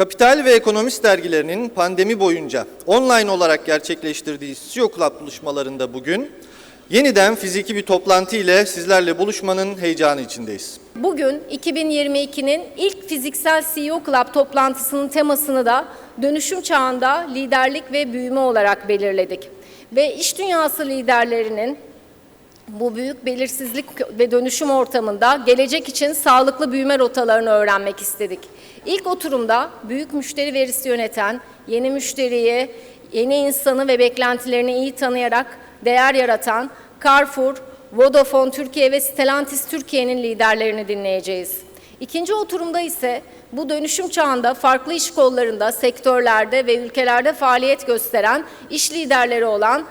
Kapital ve Ekonomist dergilerinin pandemi boyunca online olarak gerçekleştirdiği CEO Club buluşmalarında bugün yeniden fiziki bir toplantı ile sizlerle buluşmanın heyecanı içindeyiz. Bugün 2022'nin ilk fiziksel CEO Club toplantısının temasını da dönüşüm çağında liderlik ve büyüme olarak belirledik. Ve iş dünyası liderlerinin bu büyük belirsizlik ve dönüşüm ortamında gelecek için sağlıklı büyüme rotalarını öğrenmek istedik. İlk oturumda büyük müşteri verisi yöneten, yeni müşteriyi, yeni insanı ve beklentilerini iyi tanıyarak değer yaratan Carrefour, Vodafone Türkiye ve Stellantis Türkiye'nin liderlerini dinleyeceğiz. İkinci oturumda ise bu dönüşüm çağında farklı iş kollarında, sektörlerde ve ülkelerde faaliyet gösteren iş liderleri olan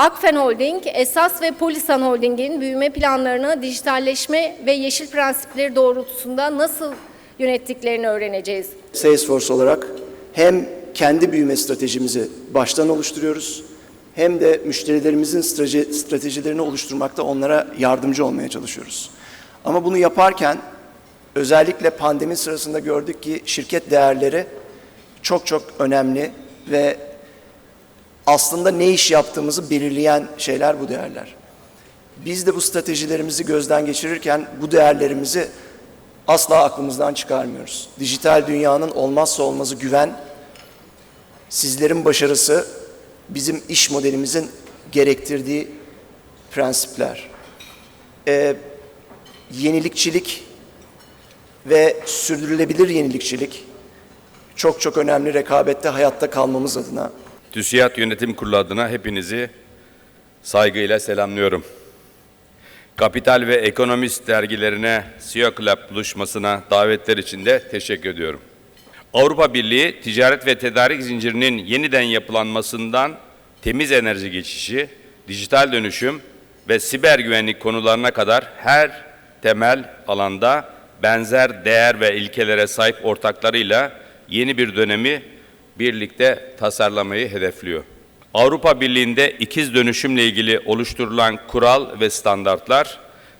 Akfen Holding, Esas ve Polisan Holding'in büyüme planlarını dijitalleşme ve yeşil prensipleri doğrultusunda nasıl yönettiklerini öğreneceğiz. Salesforce olarak hem kendi büyüme stratejimizi baştan oluşturuyoruz hem de müşterilerimizin strateji, stratejilerini oluşturmakta onlara yardımcı olmaya çalışıyoruz. Ama bunu yaparken özellikle pandemi sırasında gördük ki şirket değerleri çok çok önemli ve aslında ne iş yaptığımızı belirleyen şeyler bu değerler. Biz de bu stratejilerimizi gözden geçirirken bu değerlerimizi asla aklımızdan çıkarmıyoruz. Dijital dünyanın olmazsa olmazı güven, sizlerin başarısı bizim iş modelimizin gerektirdiği prensipler. Ee, yenilikçilik ve sürdürülebilir yenilikçilik çok çok önemli rekabette hayatta kalmamız adına. TÜSİAD Yönetim Kurulu adına hepinizi saygıyla selamlıyorum. Kapital ve Ekonomist dergilerine CEO Club buluşmasına davetler için de teşekkür ediyorum. Avrupa Birliği ticaret ve tedarik zincirinin yeniden yapılanmasından temiz enerji geçişi, dijital dönüşüm ve siber güvenlik konularına kadar her temel alanda benzer değer ve ilkelere sahip ortaklarıyla yeni bir dönemi birlikte tasarlamayı hedefliyor. Avrupa Birliği'nde ikiz dönüşümle ilgili oluşturulan kural ve standartlar,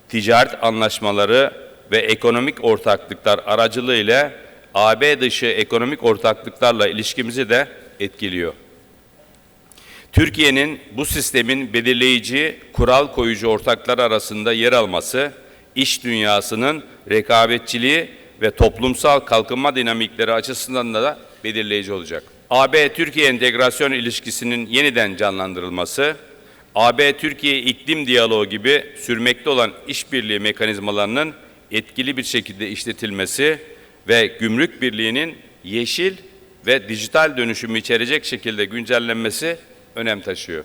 ticaret anlaşmaları ve ekonomik ortaklıklar aracılığıyla AB dışı ekonomik ortaklıklarla ilişkimizi de etkiliyor. Türkiye'nin bu sistemin belirleyici, kural koyucu ortaklar arasında yer alması, iş dünyasının rekabetçiliği ve toplumsal kalkınma dinamikleri açısından da belirleyici olacak. AB-Türkiye entegrasyon ilişkisinin yeniden canlandırılması, AB-Türkiye iklim diyaloğu gibi sürmekte olan işbirliği mekanizmalarının etkili bir şekilde işletilmesi ve gümrük birliğinin yeşil ve dijital dönüşümü içerecek şekilde güncellenmesi önem taşıyor.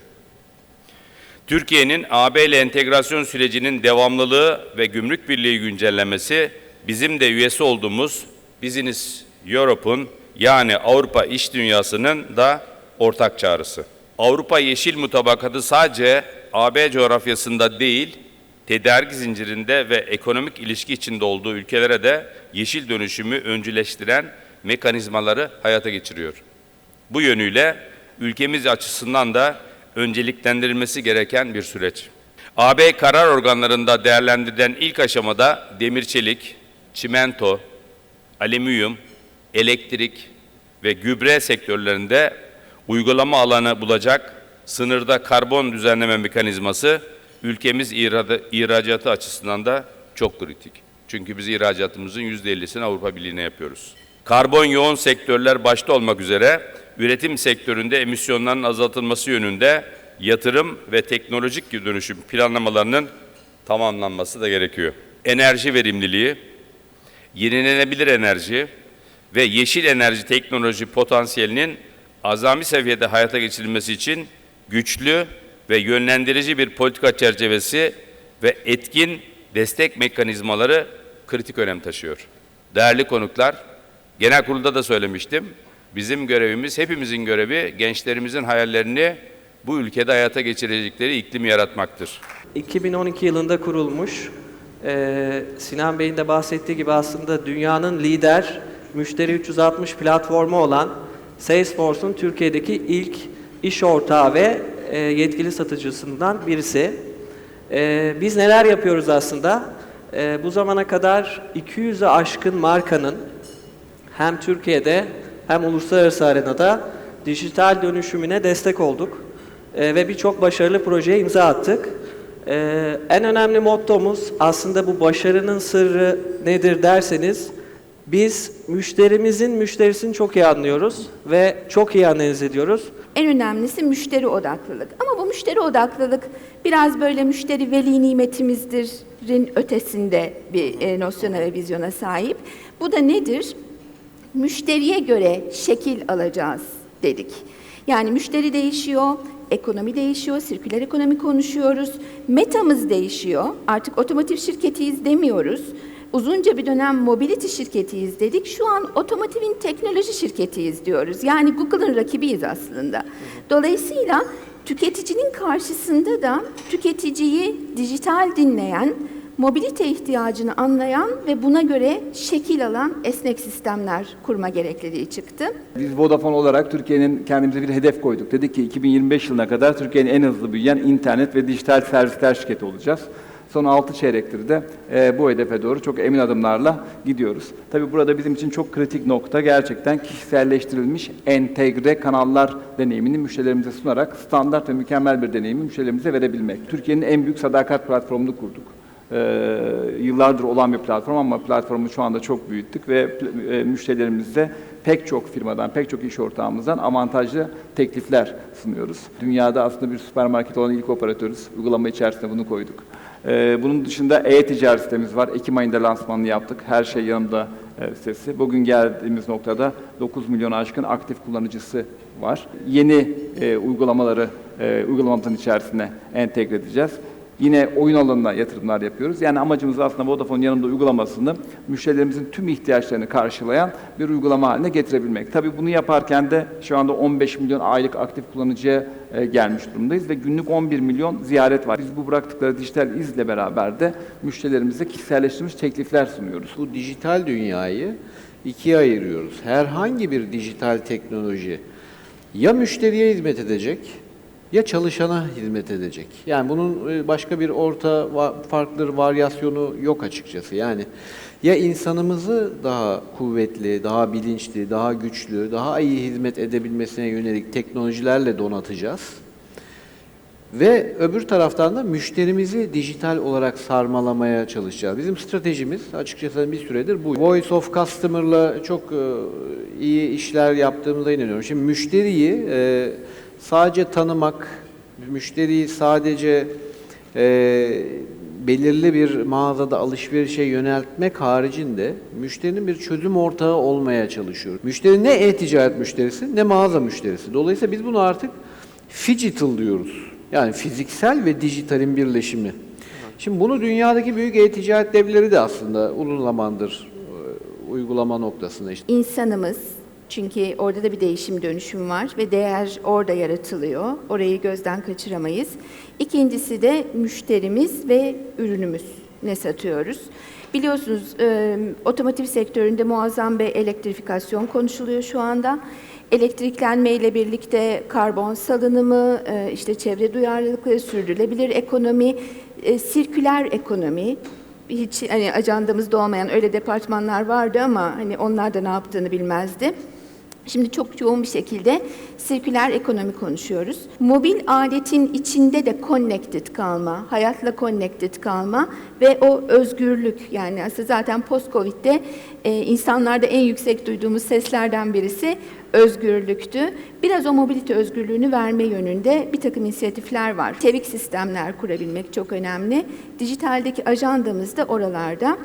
Türkiye'nin AB ile entegrasyon sürecinin devamlılığı ve gümrük birliği güncellemesi bizim de üyesi olduğumuz Business Europe'un yani Avrupa iş dünyasının da ortak çağrısı. Avrupa Yeşil Mutabakatı sadece AB coğrafyasında değil, tedarik zincirinde ve ekonomik ilişki içinde olduğu ülkelere de yeşil dönüşümü öncüleştiren mekanizmaları hayata geçiriyor. Bu yönüyle ülkemiz açısından da önceliklendirilmesi gereken bir süreç. AB karar organlarında değerlendirilen ilk aşamada demir çelik, çimento, alüminyum, elektrik ve gübre sektörlerinde uygulama alanı bulacak sınırda karbon düzenleme mekanizması ülkemiz ihracatı açısından da çok kritik. Çünkü biz ihracatımızın %50'sini Avrupa Birliği'ne yapıyoruz. Karbon yoğun sektörler başta olmak üzere üretim sektöründe emisyonların azaltılması yönünde yatırım ve teknolojik dönüşüm planlamalarının tamamlanması da gerekiyor. Enerji verimliliği, yenilenebilir enerji ve yeşil enerji teknoloji potansiyelinin azami seviyede hayata geçirilmesi için güçlü ve yönlendirici bir politika çerçevesi ve etkin destek mekanizmaları kritik önem taşıyor. Değerli konuklar, genel kurulda da söylemiştim. Bizim görevimiz, hepimizin görevi gençlerimizin hayallerini bu ülkede hayata geçirecekleri iklim yaratmaktır. 2012 yılında kurulmuş. Ee, Sinan Bey'in de bahsettiği gibi aslında dünyanın lider müşteri 360 platformu olan Salesforce'un Türkiye'deki ilk iş ortağı ve e, yetkili satıcısından birisi. E, biz neler yapıyoruz aslında? E, bu zamana kadar 200'e aşkın markanın hem Türkiye'de hem uluslararası arenada dijital dönüşümüne destek olduk Ee, ve birçok başarılı projeye imza attık. Ee, en önemli mottomuz aslında bu başarının sırrı nedir derseniz biz müşterimizin müşterisini çok iyi anlıyoruz ve çok iyi analiz ediyoruz. En önemlisi müşteri odaklılık. Ama bu müşteri odaklılık biraz böyle müşteri veli nimetimizdirin ötesinde bir e, nosyona ve vizyona sahip. Bu da nedir? Müşteriye göre şekil alacağız dedik. Yani müşteri değişiyor, ekonomi değişiyor, sirküler ekonomi konuşuyoruz. Metamız değişiyor. Artık otomotiv şirketiyiz demiyoruz. Uzunca bir dönem mobility şirketiyiz dedik. Şu an otomotivin teknoloji şirketiyiz diyoruz. Yani Google'ın rakibiyiz aslında. Dolayısıyla tüketicinin karşısında da tüketiciyi dijital dinleyen, mobilite ihtiyacını anlayan ve buna göre şekil alan esnek sistemler kurma gerekliliği çıktı. Biz Vodafone olarak Türkiye'nin kendimize bir hedef koyduk. Dedik ki 2025 yılına kadar Türkiye'nin en hızlı büyüyen internet ve dijital servisler şirketi olacağız. Son 6 çeyrektir de e, bu hedefe doğru çok emin adımlarla gidiyoruz. Tabii burada bizim için çok kritik nokta gerçekten kişiselleştirilmiş entegre kanallar deneyimini müşterilerimize sunarak standart ve mükemmel bir deneyimi müşterilerimize verebilmek. Türkiye'nin en büyük sadakat platformunu kurduk. Ee, yıllardır olan bir platform ama platformu şu anda çok büyüttük ve e, müşterilerimize pek çok firmadan, pek çok iş ortağımızdan avantajlı teklifler sunuyoruz. Dünyada aslında bir süpermarket olan ilk operatörüz. Uygulama içerisinde bunu koyduk. Ee, bunun dışında e-ticaret sitemiz var. Ekim ayında lansmanını yaptık. Her şey yanımda e, sitesi. Bugün geldiğimiz noktada 9 milyon aşkın aktif kullanıcısı var. Yeni e, uygulamaları e, uygulamamızın içerisine entegre edeceğiz. Yine oyun alanına yatırımlar yapıyoruz. Yani amacımız aslında Vodafone yanımda uygulamasını müşterilerimizin tüm ihtiyaçlarını karşılayan bir uygulama haline getirebilmek. Tabii bunu yaparken de şu anda 15 milyon aylık aktif kullanıcıya e, gelmiş durumdayız ve günlük 11 milyon ziyaret var. Biz bu bıraktıkları dijital izle beraber de müşterilerimize kişiselleştirilmiş teklifler sunuyoruz. Bu dijital dünyayı ikiye ayırıyoruz. Herhangi bir dijital teknoloji ya müşteriye hizmet edecek ya çalışana hizmet edecek. Yani bunun e, başka bir orta farklı varyasyonu yok açıkçası. Yani ya insanımızı daha kuvvetli, daha bilinçli, daha güçlü, daha iyi hizmet edebilmesine yönelik teknolojilerle donatacağız. Ve öbür taraftan da müşterimizi dijital olarak sarmalamaya çalışacağız. Bizim stratejimiz açıkçası bir süredir bu. Voice of Customer'la çok e, iyi işler yaptığımıza inanıyorum. Şimdi müşteriyi e, sadece tanımak, müşteriyi sadece e, belirli bir mağazada alışverişe yöneltmek haricinde müşterinin bir çözüm ortağı olmaya çalışıyoruz. Müşteri ne e-ticaret müşterisi ne mağaza müşterisi. Dolayısıyla biz bunu artık Digital diyoruz. Yani fiziksel ve dijitalin birleşimi. Şimdi bunu dünyadaki büyük e-ticaret devleri de aslında uzun zamandır e, uygulama noktasında işte. İnsanımız, çünkü orada da bir değişim dönüşüm var ve değer orada yaratılıyor. Orayı gözden kaçıramayız. İkincisi de müşterimiz ve ürünümüz. Ne satıyoruz? Biliyorsunuz e, otomotiv sektöründe muazzam bir elektrifikasyon konuşuluyor şu anda. Elektriklenme ile birlikte karbon salınımı, e, işte çevre duyarlılıkları, sürdürülebilir ekonomi, e, sirküler ekonomi, hiç hani ajandamızda olmayan öyle departmanlar vardı ama hani onlar da ne yaptığını bilmezdi. Şimdi çok yoğun bir şekilde sirküler ekonomi konuşuyoruz. Mobil aletin içinde de connected kalma, hayatla connected kalma ve o özgürlük yani aslında zaten post-covid'de e, insanlarda en yüksek duyduğumuz seslerden birisi özgürlüktü. Biraz o mobilite özgürlüğünü verme yönünde bir takım inisiyatifler var. Çevik sistemler kurabilmek çok önemli. Dijitaldeki ajandamız da oralarda.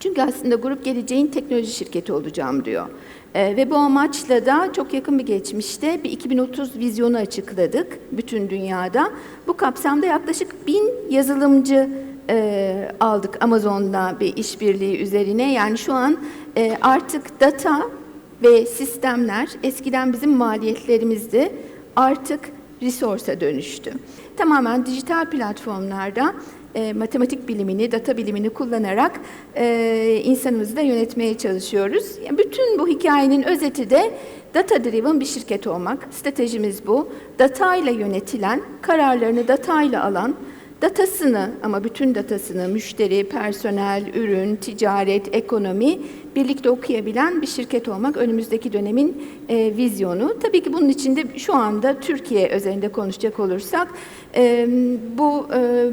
Çünkü aslında grup geleceğin teknoloji şirketi olacağım diyor. Ee, ve bu amaçla da çok yakın bir geçmişte bir 2030 vizyonu açıkladık bütün dünyada. Bu kapsamda yaklaşık bin yazılımcı e, aldık Amazon'da bir işbirliği üzerine. Yani şu an e, artık data ve sistemler eskiden bizim maliyetlerimizdi. Artık resource'a dönüştü. Tamamen dijital platformlarda e, matematik bilimini, data bilimini kullanarak e, insanımızı da yönetmeye çalışıyoruz. Yani bütün bu hikayenin özeti de data driven bir şirket olmak. Stratejimiz bu. Data ile yönetilen, kararlarını data ile alan, datasını ama bütün datasını müşteri, personel, ürün, ticaret, ekonomi birlikte okuyabilen bir şirket olmak önümüzdeki dönemin e, vizyonu. Tabii ki bunun içinde şu anda Türkiye özelinde konuşacak olursak e, bu e,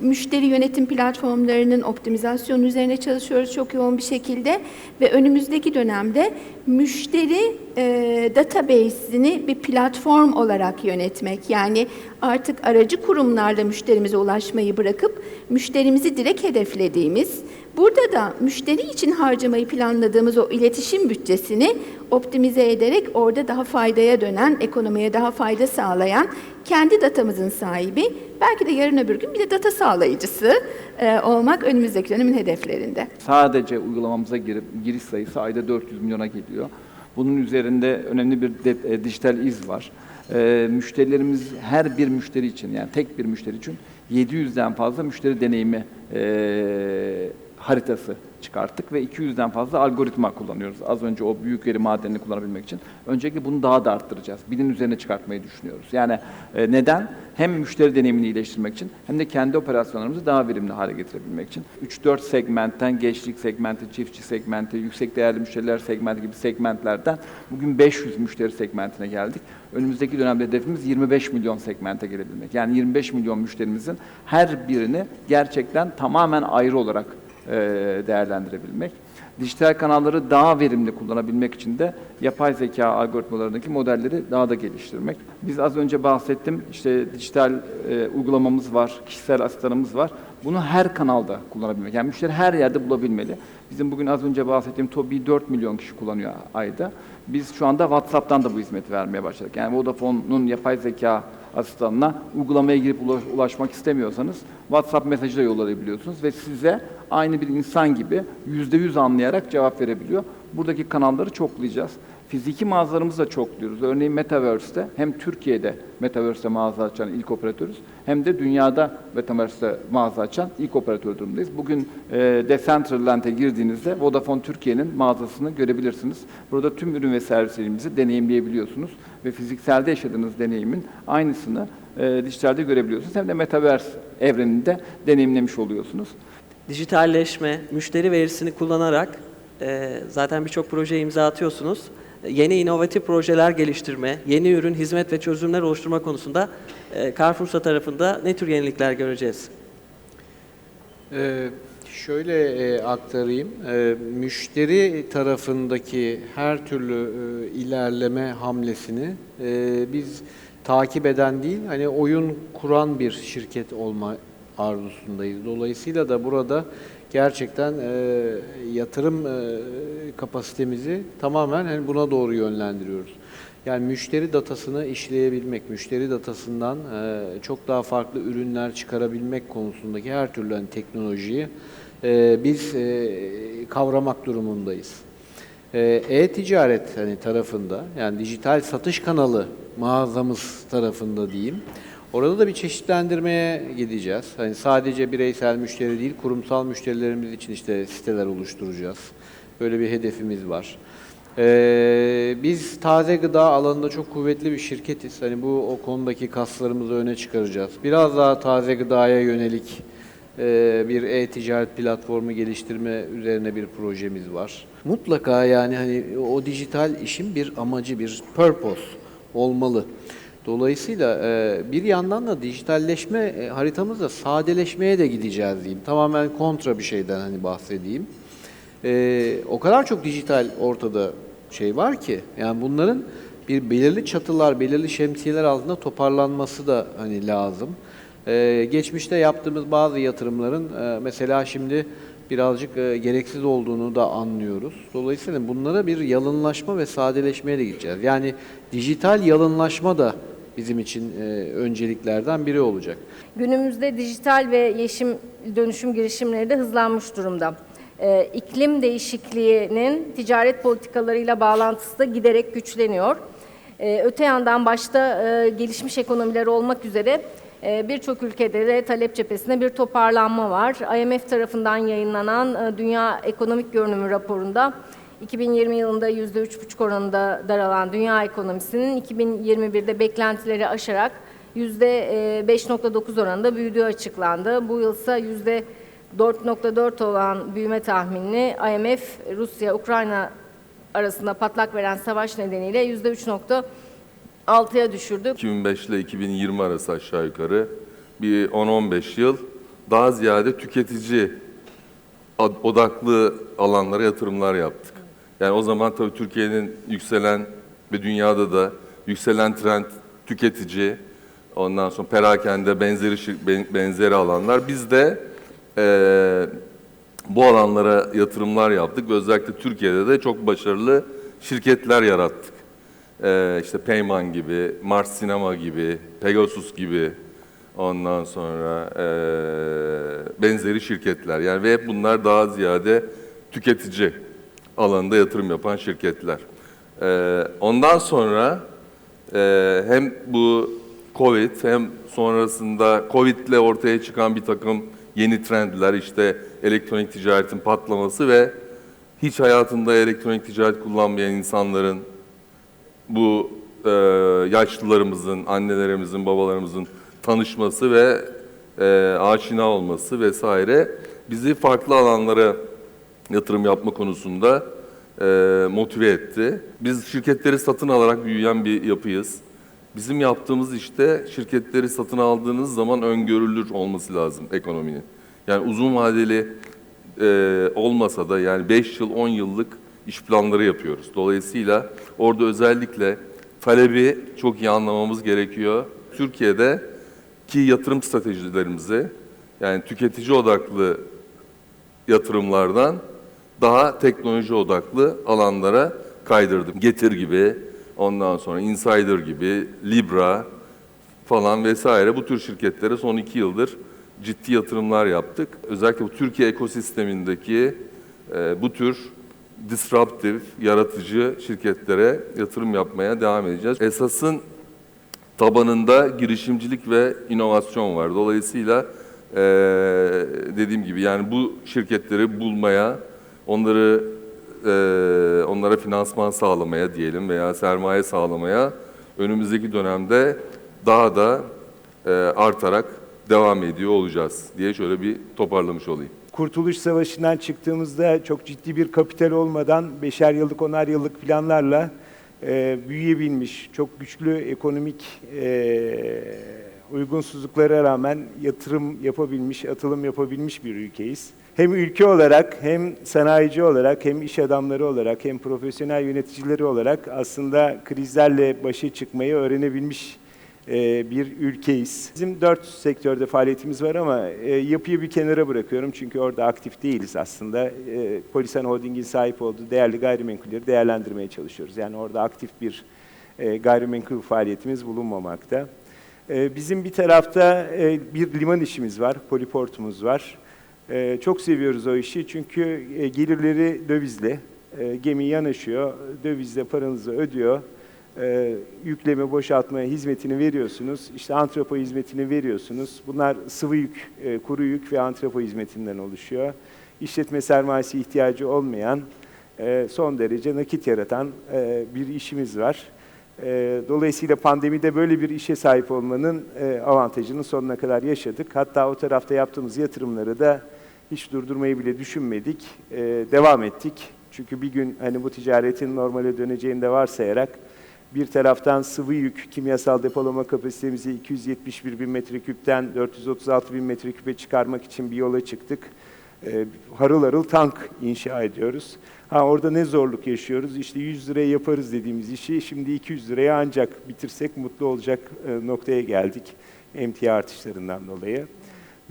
müşteri yönetim platformlarının optimizasyonu üzerine çalışıyoruz çok yoğun bir şekilde. Ve önümüzdeki dönemde müşteri e, database'ini bir platform olarak yönetmek. Yani artık aracı kurumlarla müşterimize ulaşmayı bırakıp müşterimizi direkt hedeflediğimiz Burada da müşteri için harcamayı planladığımız o iletişim bütçesini optimize ederek orada daha faydaya dönen, ekonomiye daha fayda sağlayan kendi datamızın sahibi, belki de yarın öbür gün bir de data sağlayıcısı e, olmak önümüzdeki dönemin hedeflerinde. Sadece uygulamamıza girip giriş sayısı ayda 400 milyona geliyor. Bunun üzerinde önemli bir de- e, dijital iz var. E, müşterilerimiz her bir müşteri için yani tek bir müşteri için 700'den fazla müşteri deneyimi e, haritası çıkarttık ve 200'den fazla algoritma kullanıyoruz. Az önce o büyük veri madenini kullanabilmek için. Öncelikle bunu daha da arttıracağız. Binin üzerine çıkartmayı düşünüyoruz. Yani e, neden? Hem müşteri deneyimini iyileştirmek için hem de kendi operasyonlarımızı daha verimli hale getirebilmek için. 3-4 segmentten gençlik segmenti, çiftçi segmenti, yüksek değerli müşteriler segmenti gibi segmentlerden bugün 500 müşteri segmentine geldik. Önümüzdeki dönemde hedefimiz 25 milyon segmente gelebilmek. Yani 25 milyon müşterimizin her birini gerçekten tamamen ayrı olarak değerlendirebilmek. Dijital kanalları daha verimli kullanabilmek için de yapay zeka algoritmalarındaki modelleri daha da geliştirmek. Biz az önce bahsettim, işte dijital e, uygulamamız var, kişisel asistanımız var. Bunu her kanalda kullanabilmek. Yani müşteri her yerde bulabilmeli. Bizim bugün az önce bahsettiğim TOBİ 4 milyon kişi kullanıyor ayda. Biz şu anda WhatsApp'tan da bu hizmeti vermeye başladık. Yani Vodafone'un yapay zeka asistanına uygulamaya girip ulaş- ulaşmak istemiyorsanız WhatsApp mesajı da yollayabiliyorsunuz ve size aynı bir insan gibi yüzde yüz anlayarak cevap verebiliyor. Buradaki kanalları çoklayacağız. Fiziki mağazalarımızı da çokluyoruz. Örneğin Metaverse'te hem Türkiye'de Metaverse'te mağaza açan ilk operatörüz hem de dünyada Metaverse'te mağaza açan ilk operatör durumundayız. Bugün e, Decentraland'e girdiğinizde Vodafone Türkiye'nin mağazasını görebilirsiniz. Burada tüm ürün ve servislerimizi deneyimleyebiliyorsunuz ve fizikselde yaşadığınız deneyimin aynısını e, dijitalde görebiliyorsunuz. Hem de Metaverse evreninde deneyimlemiş oluyorsunuz. Dijitalleşme, müşteri verisini kullanarak e, zaten birçok projeye imza atıyorsunuz. E, Yeni inovatif projeler geliştirme, yeni ürün, hizmet ve çözümler oluşturma konusunda e, Carrefour'sa tarafında ne tür yenilikler göreceğiz? Ee, şöyle e, aktarayım. Ee, müşteri tarafındaki her türlü e, ilerleme hamlesini e, biz takip eden değil, hani oyun kuran bir şirket olma arzusundayız. Dolayısıyla da burada gerçekten e, yatırım e, kapasitemizi tamamen hani buna doğru yönlendiriyoruz. Yani müşteri datasını işleyebilmek, müşteri datasından e, çok daha farklı ürünler çıkarabilmek konusundaki her türlü hani teknolojiyi e, biz e, kavramak durumundayız. E, E-ticaret hani tarafında yani dijital satış kanalı mağazamız tarafında diyeyim. Orada da bir çeşitlendirmeye gideceğiz. Hani sadece bireysel müşteri değil, kurumsal müşterilerimiz için işte siteler oluşturacağız. Böyle bir hedefimiz var. Ee, biz taze gıda alanında çok kuvvetli bir şirketiz. Hani bu o konudaki kaslarımızı öne çıkaracağız. Biraz daha taze gıdaya yönelik e, bir e-ticaret platformu geliştirme üzerine bir projemiz var. Mutlaka yani hani o dijital işin bir amacı, bir purpose olmalı. Dolayısıyla e, bir yandan da dijitalleşme e, haritamızda sadeleşmeye de gideceğiz diyeyim. Tamamen kontra bir şeyden hani bahsedeyim. E, o kadar çok dijital ortada şey var ki yani bunların bir belirli çatılar, belirli şemsiyeler altında toparlanması da hani lazım. Geçmişte yaptığımız bazı yatırımların mesela şimdi birazcık gereksiz olduğunu da anlıyoruz. Dolayısıyla bunlara bir yalınlaşma ve sadeleşmeye de gideceğiz. Yani dijital yalınlaşma da bizim için e, önceliklerden biri olacak. Günümüzde dijital ve yeşim dönüşüm girişimleri de hızlanmış durumda. Ee, iklim değişikliğinin ticaret politikalarıyla bağlantısı da giderek güçleniyor. Ee, öte yandan başta e, gelişmiş ekonomiler olmak üzere e, birçok ülkede de talep cephesinde bir toparlanma var. IMF tarafından yayınlanan e, Dünya Ekonomik Görünümü raporunda 2020 yılında %3,5 oranında daralan dünya ekonomisinin 2021'de beklentileri aşarak %5.9 oranında büyüdüğü açıklandı. Bu yıl ise %4.4 olan büyüme tahminini IMF, Rusya, Ukrayna arasında patlak veren savaş nedeniyle %3.6'ya düşürdü. 2005 ile 2020 arası aşağı yukarı bir 10-15 yıl daha ziyade tüketici odaklı alanlara yatırımlar yaptık. Yani o zaman tabii Türkiye'nin yükselen ve dünyada da yükselen trend tüketici, ondan sonra perakende benzeri benzeri alanlar. Biz de eee, bu alanlara yatırımlar yaptık ve özellikle Türkiye'de de çok başarılı şirketler yarattık. Ee, işte Payman gibi, Mars Sinema gibi, Pegasus gibi ondan sonra ee, benzeri şirketler. Yani ve hep bunlar daha ziyade tüketici alanında yatırım yapan şirketler. Ee, ondan sonra ee, hem bu Covid hem sonrasında Covid ile ortaya çıkan bir takım yeni trendler işte elektronik ticaretin patlaması ve hiç hayatında elektronik ticaret kullanmayan insanların bu e, yaşlılarımızın, annelerimizin, babalarımızın tanışması ve e, aşina olması vesaire bizi farklı alanlara yatırım yapma konusunda e, motive etti. Biz şirketleri satın alarak büyüyen bir yapıyız. Bizim yaptığımız işte şirketleri satın aldığınız zaman öngörülür olması lazım ekonominin. Yani uzun vadeli e, olmasa da yani 5 yıl 10 yıllık iş planları yapıyoruz. Dolayısıyla orada özellikle talebi çok iyi anlamamız gerekiyor. Türkiye'de ki yatırım stratejilerimizi yani tüketici odaklı yatırımlardan daha teknoloji odaklı alanlara kaydırdım. Getir gibi, ondan sonra Insider gibi, Libra falan vesaire bu tür şirketlere son iki yıldır ciddi yatırımlar yaptık. Özellikle bu Türkiye ekosistemindeki e, bu tür disruptive, yaratıcı şirketlere yatırım yapmaya devam edeceğiz. Esasın tabanında girişimcilik ve inovasyon var. Dolayısıyla eee, dediğim gibi yani bu şirketleri bulmaya, onları eee, onlara finansman sağlamaya diyelim veya sermaye sağlamaya önümüzdeki dönemde daha da eee, artarak devam ediyor olacağız diye şöyle bir toparlamış olayım. Kurtuluş Savaşı'ndan çıktığımızda çok ciddi bir kapital olmadan beşer yıllık, onar yıllık planlarla e, büyüyebilmiş, çok güçlü ekonomik e, uygunsuzluklara rağmen yatırım yapabilmiş, atılım yapabilmiş bir ülkeyiz. Hem ülke olarak, hem sanayici olarak, hem iş adamları olarak, hem profesyonel yöneticileri olarak aslında krizlerle başa çıkmayı öğrenebilmiş e, bir ülkeyiz. Bizim dört sektörde faaliyetimiz var ama e, yapıyı bir kenara bırakıyorum çünkü orada aktif değiliz aslında. E, Polisan Holding'in sahip olduğu değerli gayrimenkulleri değerlendirmeye çalışıyoruz. Yani orada aktif bir gayrimenkul faaliyetimiz bulunmamakta. Bizim bir tarafta bir liman işimiz var, poliportumuz var. E, çok seviyoruz o işi çünkü e, gelirleri dövizle. E, gemi yanaşıyor, dövizle paranızı ödüyor e, yükleme, boşaltma hizmetini veriyorsunuz. İşte antrepo hizmetini veriyorsunuz. Bunlar sıvı yük, e, kuru yük ve antrepo hizmetinden oluşuyor. İşletme sermayesi ihtiyacı olmayan, e, son derece nakit yaratan e, bir işimiz var. E, dolayısıyla pandemide böyle bir işe sahip olmanın e, avantajını sonuna kadar yaşadık. Hatta o tarafta yaptığımız yatırımları da hiç durdurmayı bile düşünmedik. E, devam ettik. Çünkü bir gün hani bu ticaretin normale döneceğini de varsayarak bir taraftan sıvı yük kimyasal depolama kapasitemizi 271 bin metreküpten 436 bin metreküpe çıkarmak için bir yola çıktık. Ee, harıl harıl tank inşa ediyoruz. Ha orada ne zorluk yaşıyoruz? İşte 100 liraya yaparız dediğimiz işi şimdi 200 liraya ancak bitirsek mutlu olacak e, noktaya geldik emtia artışlarından dolayı.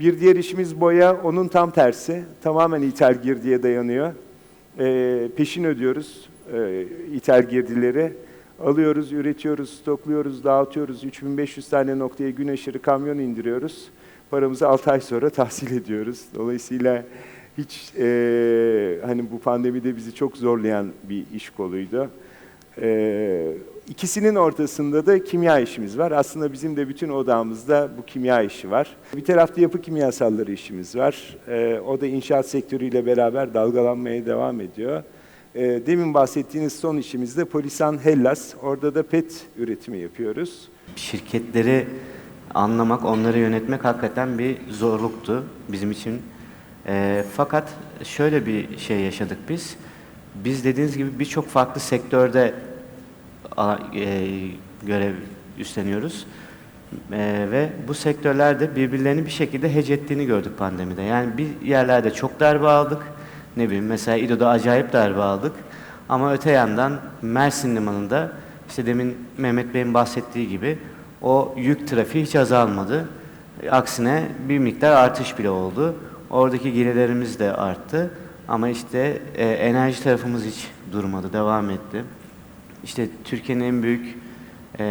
Bir diğer işimiz boya, onun tam tersi. Tamamen ithal girdiye dayanıyor. Ee, peşin ödüyoruz e, ithal girdileri. Alıyoruz, üretiyoruz, stokluyoruz, dağıtıyoruz. 3500 tane noktaya gün aşırı kamyon indiriyoruz. Paramızı 6 ay sonra tahsil ediyoruz. Dolayısıyla hiç e, hani bu pandemide bizi çok zorlayan bir iş koluydu. E, ikisinin ortasında da kimya işimiz var. Aslında bizim de bütün odamızda bu kimya işi var. Bir tarafta yapı kimyasalları işimiz var. E, o da inşaat sektörüyle beraber dalgalanmaya devam ediyor. E, demin bahsettiğiniz son işimiz de Polisan Hellas. Orada da pet üretimi yapıyoruz. şirketlere anlamak, onları yönetmek hakikaten bir zorluktu bizim için. Ee, fakat şöyle bir şey yaşadık biz. Biz dediğiniz gibi birçok farklı sektörde e, görev üstleniyoruz. Ee, ve bu sektörlerde birbirlerini bir şekilde hece ettiğini gördük pandemide. Yani bir yerlerde çok darbe aldık. Ne bileyim mesela İdo'da acayip darbe aldık. Ama öte yandan Mersin Limanı'nda işte demin Mehmet Bey'in bahsettiği gibi o yük trafiği hiç azalmadı. Aksine bir miktar artış bile oldu. Oradaki gelirlerimiz de arttı. Ama işte e, enerji tarafımız hiç durmadı, devam etti. İşte Türkiye'nin en büyük e,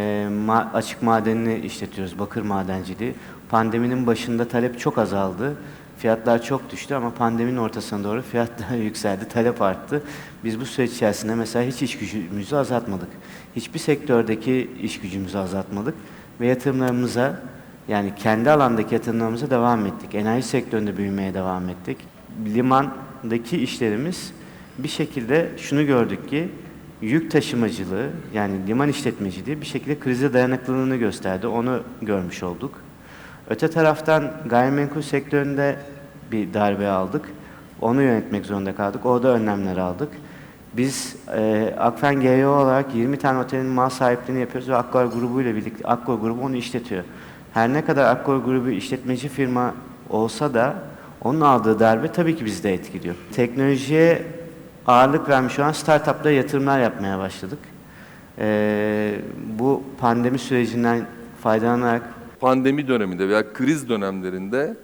ma- açık madenini işletiyoruz, bakır madenciliği. Pandeminin başında talep çok azaldı. Fiyatlar çok düştü ama pandeminin ortasına doğru fiyatlar yükseldi, talep arttı. Biz bu süreç içerisinde mesela hiç iş gücümüzü azaltmadık. Hiçbir sektördeki iş gücümüzü azaltmadık ve yatırımlarımıza yani kendi alandaki yatırımlarımıza devam ettik. Enerji sektöründe büyümeye devam ettik. Limandaki işlerimiz bir şekilde şunu gördük ki yük taşımacılığı yani liman işletmeciliği bir şekilde krize dayanıklılığını gösterdi. Onu görmüş olduk. Öte taraftan gayrimenkul sektöründe bir darbe aldık. Onu yönetmek zorunda kaldık. Orada önlemler aldık. Biz e, Akfen GYO olarak 20 tane otelin mal sahipliğini yapıyoruz ve Akkor grubu ile birlikte Akkor grubu onu işletiyor. Her ne kadar Akkor grubu işletmeci firma olsa da onun aldığı darbe tabii ki bizi de etkiliyor. Teknolojiye ağırlık vermiş olan startuplara yatırımlar yapmaya başladık. E, bu pandemi sürecinden faydalanarak Pandemi döneminde veya kriz dönemlerinde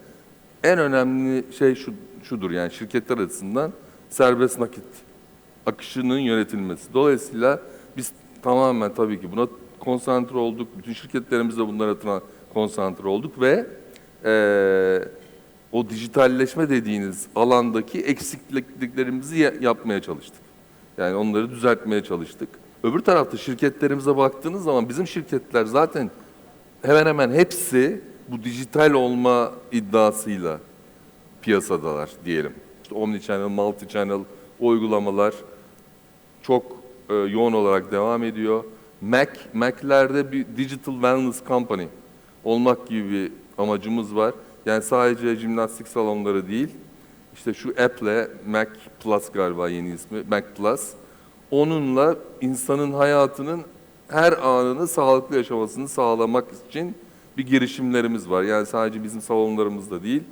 en önemli şey şu, şudur yani şirketler açısından serbest nakit akışının yönetilmesi. Dolayısıyla biz tamamen tabii ki buna konsantre olduk. Bütün şirketlerimiz de bunlara konsantre olduk ve eee, o dijitalleşme dediğiniz alandaki eksikliklerimizi ya- yapmaya çalıştık. Yani onları düzeltmeye çalıştık. Öbür tarafta şirketlerimize baktığınız zaman bizim şirketler zaten hemen hemen hepsi bu dijital olma iddiasıyla piyasadalar diyelim. İşte omnichannel, multi-channel uygulamalar çok e, yoğun olarak devam ediyor. Mac, Mac'lerde bir digital wellness company olmak gibi bir amacımız var. Yani sadece jimnastik salonları değil, işte şu app'le Mac Plus galiba yeni ismi, Mac Plus. Onunla insanın hayatının her anını sağlıklı yaşamasını sağlamak için bir girişimlerimiz var. Yani sadece bizim salonlarımızda değil,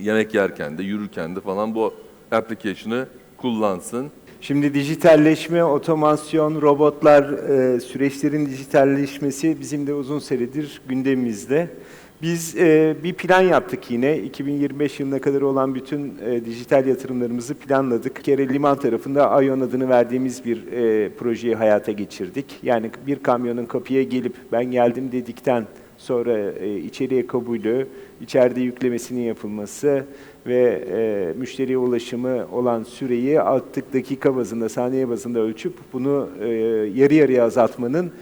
yemek yerken de, yürürken de falan bu application'ı kullansın. Şimdi dijitalleşme, otomasyon, robotlar, e, süreçlerin dijitalleşmesi bizim de uzun süredir gündemimizde. Biz e, bir plan yaptık yine. 2025 yılına kadar olan bütün e, dijital yatırımlarımızı planladık. Bir kere liman tarafında Ion adını verdiğimiz bir e, projeyi hayata geçirdik. Yani bir kamyonun kapıya gelip ben geldim dedikten sonra e, içeriye kabulü, içeride yüklemesinin yapılması ve e, müşteriye ulaşımı olan süreyi artık dakika bazında, saniye bazında ölçüp bunu e, yarı yarıya azaltmanın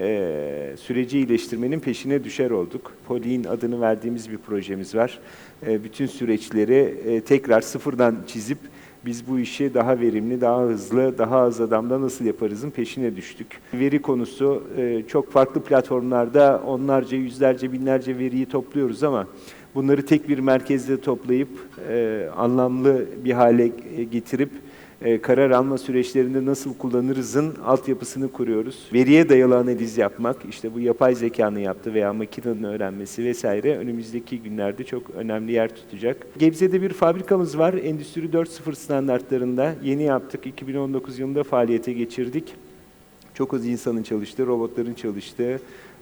e, süreci iyileştirmenin peşine düşer olduk. Poli'nin adını verdiğimiz bir projemiz var. E, bütün süreçleri e, tekrar sıfırdan çizip biz bu işi daha verimli, daha hızlı, daha az adamda nasıl yaparızın peşine düştük. Veri konusu e, çok farklı platformlarda onlarca, yüzlerce, binlerce veriyi topluyoruz ama bunları tek bir merkezde toplayıp e, anlamlı bir hale e, getirip e, karar alma süreçlerinde nasıl kullanırızın altyapısını kuruyoruz. Veriye dayalı analiz yapmak, işte bu yapay zekanın yaptığı veya makinenin öğrenmesi vesaire önümüzdeki günlerde çok önemli yer tutacak. Gebze'de bir fabrikamız var. Endüstri 4.0 standartlarında yeni yaptık. 2019 yılında faaliyete geçirdik. Çok az insanın çalıştığı, robotların çalıştığı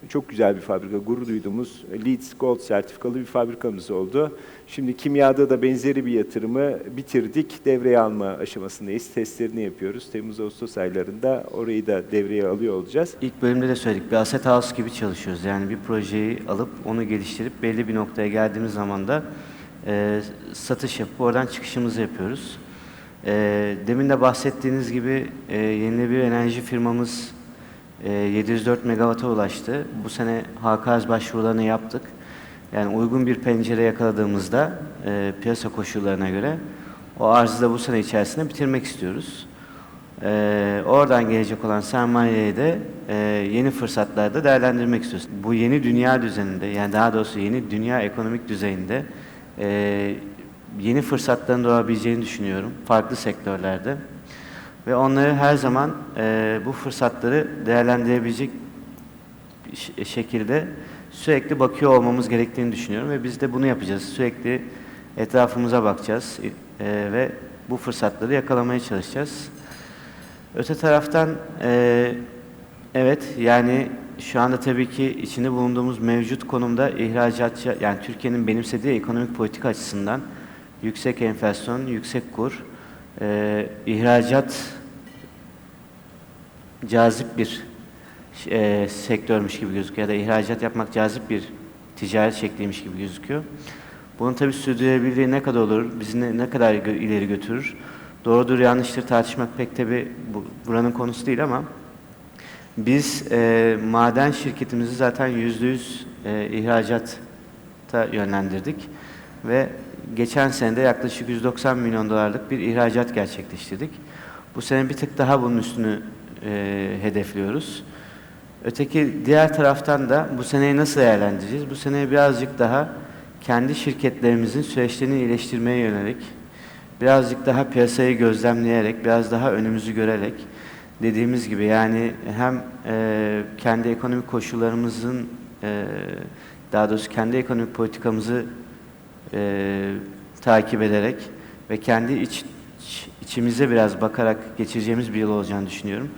çok güzel bir fabrika. Gurur duyduğumuz LEED Gold sertifikalı bir fabrikamız oldu. Şimdi kimyada da benzeri bir yatırımı bitirdik. Devreye alma aşamasındayız. Testlerini yapıyoruz. Temmuz-Ağustos aylarında orayı da devreye alıyor olacağız. İlk bölümde de söyledik. Bir asset house gibi çalışıyoruz. Yani bir projeyi alıp onu geliştirip belli bir noktaya geldiğimiz zaman da e, satış yapıp oradan çıkışımızı yapıyoruz. E, demin de bahsettiğiniz gibi e, yenilenebilir enerji firmamız e, 704 megawata ulaştı. Bu sene arz başvurularını yaptık. Yani uygun bir pencere yakaladığımızda e, piyasa koşullarına göre o arzı da bu sene içerisinde bitirmek istiyoruz. Ee, oradan gelecek olan sermayeyi de e, yeni fırsatlarda değerlendirmek istiyoruz. Bu yeni dünya düzeninde, yani daha doğrusu yeni dünya ekonomik düzeyinde e, yeni fırsatların doğabileceğini düşünüyorum farklı sektörlerde. Ve onları her zaman e, bu fırsatları değerlendirebilecek şekilde sürekli bakıyor olmamız gerektiğini düşünüyorum ve biz de bunu yapacağız. Sürekli etrafımıza bakacağız e, ve bu fırsatları yakalamaya çalışacağız. Öte taraftan e, evet yani şu anda tabii ki içinde bulunduğumuz mevcut konumda ihracatçı yani Türkiye'nin benimsediği ekonomik politika açısından yüksek enflasyon, yüksek kur, e, ihracat cazip bir e, sektörmüş gibi gözüküyor ya da ihracat yapmak cazip bir ticaret şekliymiş gibi gözüküyor. Bunun tabii sürdürülebilirliği ne kadar olur, bizi ne, ne kadar ileri götürür? Doğrudur yanlıştır tartışmak pek tabii bu, buranın konusu değil ama biz e, maden şirketimizi zaten yüzde yüz e, ihracata yönlendirdik ve geçen sene de yaklaşık 190 milyon dolarlık bir ihracat gerçekleştirdik. Bu sene bir tık daha bunun üstünü e, hedefliyoruz. Öteki diğer taraftan da bu seneyi nasıl değerlendireceğiz? Bu seneye birazcık daha kendi şirketlerimizin süreçlerini iyileştirmeye yönelik, birazcık daha piyasayı gözlemleyerek, biraz daha önümüzü görerek, dediğimiz gibi yani hem e, kendi ekonomik koşullarımızın, e, daha doğrusu kendi ekonomik politikamızı e, takip ederek ve kendi iç, içimize biraz bakarak geçireceğimiz bir yıl olacağını düşünüyorum.